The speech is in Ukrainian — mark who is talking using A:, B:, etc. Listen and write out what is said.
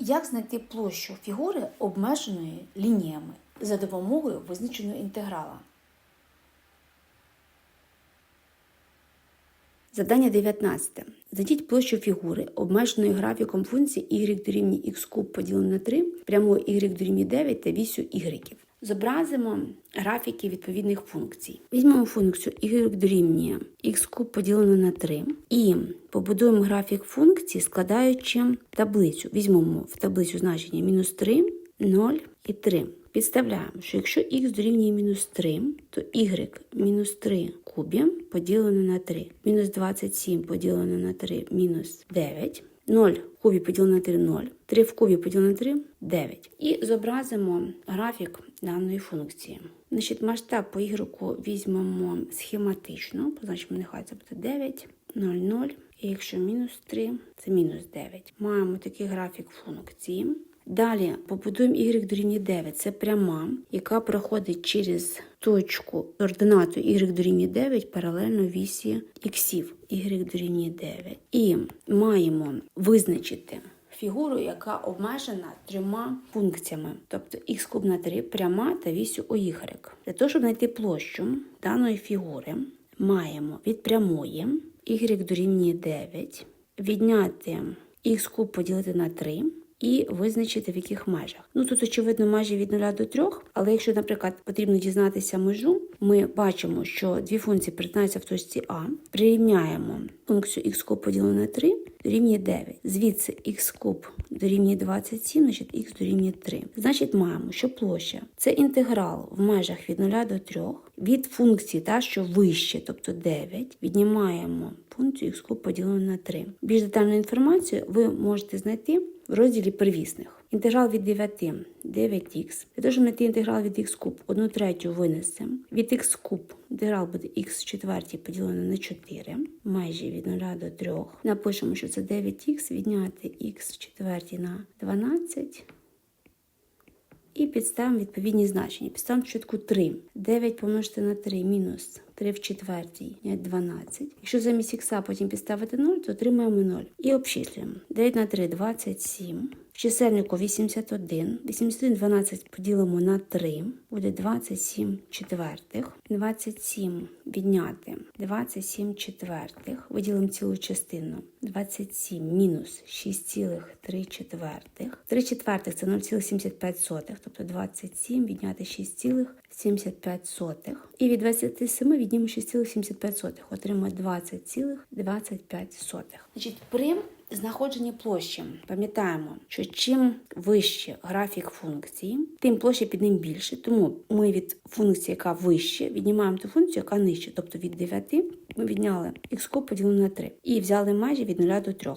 A: Як знайти площу фігури обмеженої лініями за допомогою визначеного інтеграла? Завдання 19. Знайдіть площу фігури, обмеженої графіком функції y дорівнює x куб поділено на 3, прямою y дорівнює 9 та вісю y. Зобразимо графіки відповідних функцій. Візьмемо функцію y дорівнює x поділено на 3 і побудуємо графік функції, складаючи таблицю. Візьмемо в таблицю значення мінус 3, 0 і 3. Підставляємо, що якщо х дорівнює мінус 3, то y мінус 3 кубі поділено на 3. Мінус 27 поділено на 3 мінус 9. 0 в кубі поділено на 3 0. 3 в кубі поділено на 3 9. І зобразимо графік даної функції. Значить, масштаб по ігроку візьмемо схематично, позначимо, нехай це буде 9, 0, 0. І якщо мінус 3, це мінус 9. Маємо такий графік функції. Далі побудуємо y дорівнює 9. Це пряма, яка проходить через точку координату y дорівнює 9 паралельно вісі іксів. y дорівнює 9. І маємо визначити фігуру, яка обмежена трьома функціями, тобто х куб на 3, пряма та вісю OY. Для того, щоб знайти площу даної фігури, маємо від прямої y дорівнює 9, відняти х куб поділити на 3 і визначити в яких межах. Ну тут, очевидно, межі від 0 до 3, але якщо, наприклад, потрібно дізнатися межу, ми бачимо, що дві функції перетинаються в точці А, прирівняємо функцію х куб поділену на 3 дорівнює 9. Звідси х куб дорівнює 27, значить х дорівнює 3. Значить, маємо, що площа це інтеграл в межах від 0 до 3 від функції, та, що вище, тобто 9, віднімаємо функцію х куб поділену на 3. Більш детальну інформацію ви можете знайти в розділі первісних. Інтеграл від 9 9х. Для того, щоб знайти інтеграл від х куб, 1 третю винесемо. Від х куб інтеграл буде х четвертій поділено на 4, майже від 0 до 3. Напишемо, що це 9х, відняти х в четвертій на 12. І підставимо відповідні значення. Підставимо чітку 3. 9 помножити на 3 мінус 3 в четвертій, 12. Якщо замість х потім підставити 0, то отримаємо 0. І обчислюємо. 9 на 3 – 27. В чисельнику 81. 81 12 поділимо на 3. Буде 27 четвертих. 27 відняти 27 четвертих. Виділимо цілу частину. 27 мінус 6,3 четвертих. 3 четвертих це 0,75. Тобто 27 відняти 6,75. І від 27 віднімо 6,75. Отримаємо 20,25. Значить, при знаходженні площі пам'ятаємо, що чим вище графік функції, тим площа під ним більше. Тому ми від функції, яка вище, віднімаємо ту функцію, яка нижче. Тобто від 9 ми відняли х куб поділено на 3. І взяли межі від 0 до 3.